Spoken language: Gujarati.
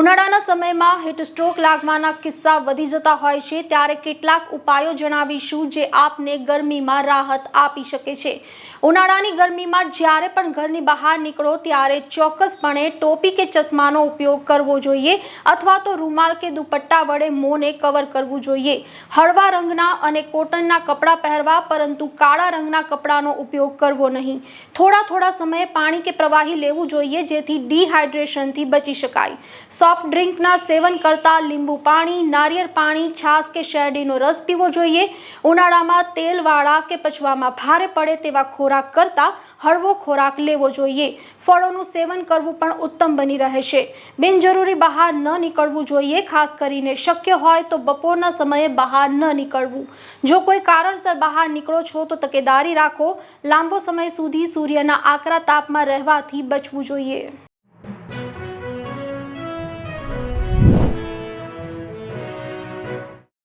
ઉનાળાના સમયમાં હીટ સ્ટ્રોક લાગવાના કિસ્સા વધી જતા હોય છે. ત્યારે કેટલાક ઉપાયો જણાવીશું જે આપને ગરમીમાં રાહત આપી શકે છે. ઉનાળાની ગરમીમાં જ્યારે પણ ઘરની બહાર નીકળો ત્યારે ચોક્કસપણે ટોપી કે ચશ્માનો ઉપયોગ કરવો જોઈએ અથવા તો રૂમાલ કે દુપટ્ટા વડે મોંને કવર કરવું જોઈએ. હળવા રંગના અને કોટનના કપડાં પહેરવા પરંતુ કાળા રંગના કપડાનો ઉપયોગ કરવો નહીં. થોડા થોડા સમયે પાણી કે પ્રવાહી લેવું જોઈએ જેથી ડિહાઇડ્રેશનથી બચી શકાય. સોફ્ટ ડ્રિંકના સેવન કરતા લીંબુ પાણી, નારિયેળ પાણી, છાશ કે શેરડીનો રસ પીવો જોઈએ. ઉનાળામાં તેલવાળા કે પચવામાં ભારે પડે તેવા ખોરાક કરતાં હળવો ખોરાક લેવો જોઈએ. ફળોનું સેવન કરવું પણ ઉત્તમ બની રહે છે. બિનજરૂરી બહાર ન નીકળવું જોઈએ. ખાસ કરીને શક્ય હોય તો બપોરના સમયે બહાર ન નીકળવું. જો કોઈ કારણસર બહાર નીકળો છો તો તકેદારી રાખો. લાંબો સમય સુધી સૂર્યના આકરા તાપમાં રહેવાથી બચવું જોઈએ.